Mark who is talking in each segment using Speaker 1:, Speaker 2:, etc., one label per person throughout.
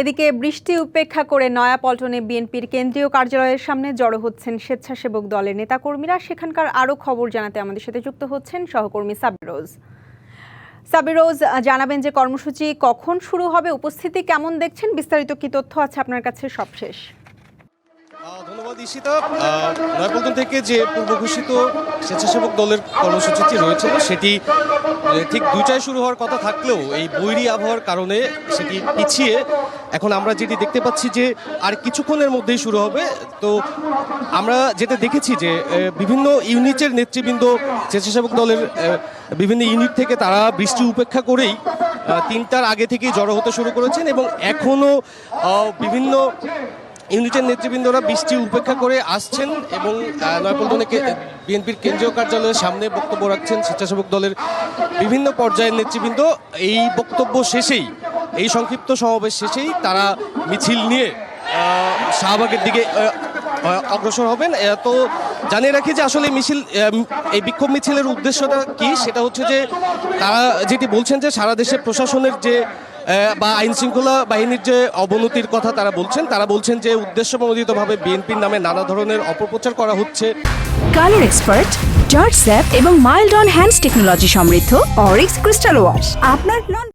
Speaker 1: এদিকে বৃষ্টি উপেক্ষা করে নয়াপল্টনে বিএনপির কেন্দ্রীয় কার্যালয়ের সামনে জড়ো হচ্ছেন স্বেচ্ছাসেবক দলের নেতাকর্মীরা। সেখানকার আরও খবর জানাতে আমাদের সাথে যুক্ত হচ্ছেন সহকর্মী সাবিরোজ সাবিরোজ জানাবেন যে কর্মসূচি কখন শুরু হবে, উপস্থিতি কেমন দেখছেন? বিস্তারিত কি তথ্য আছে আপনার কাছে? সবশেষ।
Speaker 2: ধন্যবাদ, ঈশিতা। নয়াপল্টন থেকে যে পূর্ব ঘোষিত স্বেচ্ছাসেবক দলের কর্মসূচিটি রয়েছিল সেটি ঠিক দুইটায় শুরু হওয়ার কথা থাকলেও এই বৈরী আবহাওয়ার কারণে সেটি পিছিয়ে এখন আমরা যেটি দেখতে পাচ্ছি যে আর কিছুক্ষণের মধ্যেই শুরু হবে। তো আমরা যেটা দেখেছি যে বিভিন্ন ইউনিটের নেতৃবৃন্দ, স্বেচ্ছাসেবক দলের বিভিন্ন ইউনিট থেকে তারা বৃষ্টি উপেক্ষা করেই তিনটার আগে থেকেই জড়ো হতে শুরু করেছেন এবং এখনও বিভিন্ন ইউনিটের নেতৃবৃন্দরা বৃষ্টি উপেক্ষা করে আসছেন এবং নয়াপল্টনে বিএনপির কেন্দ্রীয় কার্যালয়ের সামনে বক্তব্য রাখছেন স্বেচ্ছাসেবক দলের বিভিন্ন পর্যায়ের নেতৃবৃন্দ। এই বক্তব্য শেষেই, এই সংক্ষিপ্ত সমাবেশ শেষেই তারা মিছিল নিয়ে শাহবাগের দিকে অগ্রসর হবেন। তো জানিয়ে রাখি যে আসলে মিছিল এই বিক্ষোভ মিছিলের উদ্দেশ্যটা কি? সেটা হচ্ছে যে, তারা যেটি বলছেন যে সারা দেশে প্রশাসনের যে বা আইন শৃঙ্খলা বাহিনীর যে অবনতির কথা তারা বলছেন তারা বলছেন যে উদ্দেশ্যপ্রণোদিতভাবে বিএনপির নামে নানা ধরনের অপপ্রচার করা হচ্ছে।
Speaker 3: কালার এক্সপার্ট জর্জ স্যাপ এবং মাইল্ড অন হ্যান্ডস টেকনোলজি সমৃদ্ধ অরিক্স ক্রিস্টাল ওয়াশ। আপনার নন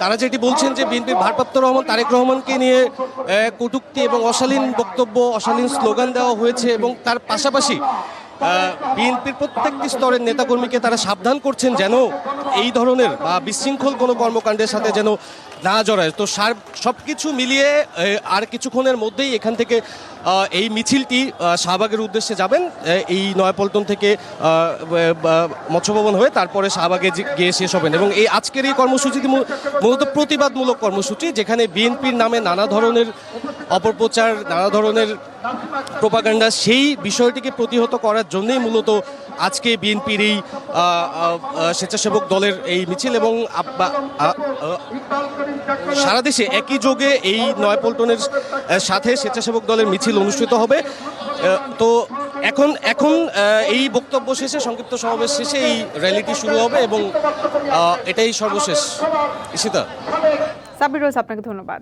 Speaker 2: তারা যেটি বলছেন যে বিএনপির ভারপ্রাপ্ত রহমান তারেক রহমানকে নিয়ে কটূক্তি এবং অশালীন বক্তব্য অশালীন স্লোগান দেওয়া হয়েছে এবং তার পাশাপাশি বিএনপির প্রত্যেকটি স্তরের নেতাকর্মীকে তারা সাবধান করছেন যেন এই ধরনের বা বিশৃঙ্খল কোনো কর্মকাণ্ডের সাথে যেন না জড়ায়। তো সব কিছু মিলিয়ে আর কিছুক্ষণের মধ্যেই এখান থেকে এই মিছিলটি শাহবাগের উদ্দেশ্যে যাবেন। এই নয়াপল্টন থেকে মৎস্যভবন হয়ে তারপরে শাহবাগে গিয়ে শেষ হবেন। এবং এই আজকের এই কর্মসূচিটি মূল- মূলত প্রতিবাদমূলক কর্মসূচি, যেখানে বিএনপির নামে নানা ধরনের অপপ্রচার, নানা ধরনের প্রোপাগান্ডা সেই বিষয়টিকে প্রতিহত করার জন্যই মূলত আজকে বিএনপির এই স্বেচ্ছাসেবক দলের এই মিছিল এবং সারা দেশে একই যোগে এই নয়াপল্টনের সাথে স্বেচ্ছাসেবক দলের মিছিল অনুষ্ঠিত হবে। তো এখন এখন এই বক্তব্য শেষে, সংক্ষিপ্ত সমাবেশ শেষে এই র্যালিটি শুরু হবে এবং এটাই সর্বশেষ। ঈশিতা।
Speaker 1: সাবিরোজ আপনাকে ধন্যবাদ।